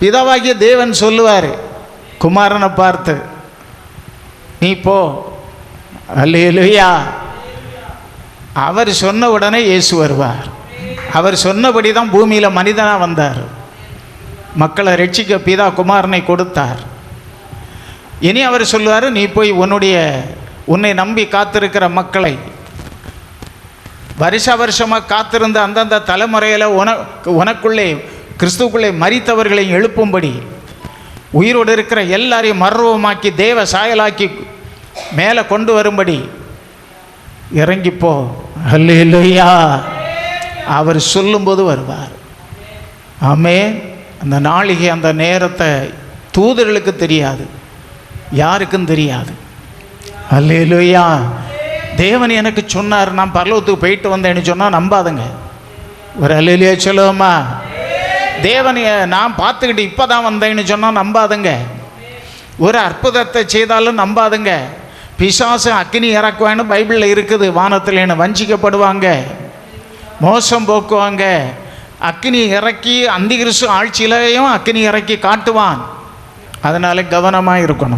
பிதாவாகிய தேவன் சொல்லுவார் குமாரனை பார்த்து நீ போ. அல்லையா அவர் சொன்ன உடனே இயேசு வருவார். அவர் சொன்னபடி தான் பூமியில் மனிதனாக வந்தார். மக்களை ரட்சிக்க பிதா குமாரனை கொடுத்தார். இனி அவர் சொல்லுவார் நீ போய் உன்னுடைய உன்னை நம்பி காத்திருக்கிற மக்களை வருஷ வருஷமாக காத்திருந்த அந்தந்த தலைமுறையில் உனக்கு உனக்குள்ளே கிறிஸ்துவுக்குள்ளே மறித்தவர்களை எழுப்பும்படி உயிரோடு இருக்கிற எல்லாரையும் மர்வமாக்கி தேவ சாயலாக்கி மேலே கொண்டு வரும்படி இறங்கிப்போ. அல்லேலூயா அவர் சொல்லும்போது வருவார். ஆமே அந்த நாளிகை அந்த நேரத்தை தூதர்களுக்கு தெரியாது. யாருக்கும் தெரியாது. அல்லேலூயா தேவன் எனக்கு சொன்னார் நான் பரலோகத்துக்கு போயிட்டு வந்தேன்னு சொன்னால் நம்பாதுங்க. ஒரு அல்லேலூயா சொல்லுவோமா? தேவனையை நான் பார்த்துக்கிட்டு இப்போ தான் வந்தேன்னு சொன்னால் நம்பாதுங்க. ஒரு அற்புதத்தை செய்தாலும் நம்பாதுங்க. பிசாசு அக்னி இறக்குவான்னு பைபிளில் இருக்குது வானத்தில் வஞ்சிக்கப்படுவாங்க. மோசம் போக்குவாங்க. அக்னி இறக்கி அந்திகிறிஸ்து ஆட்சியிலையும் அக்னி இறக்கி காட்டுவான். அதனால கவனமாக இருக்கணும்.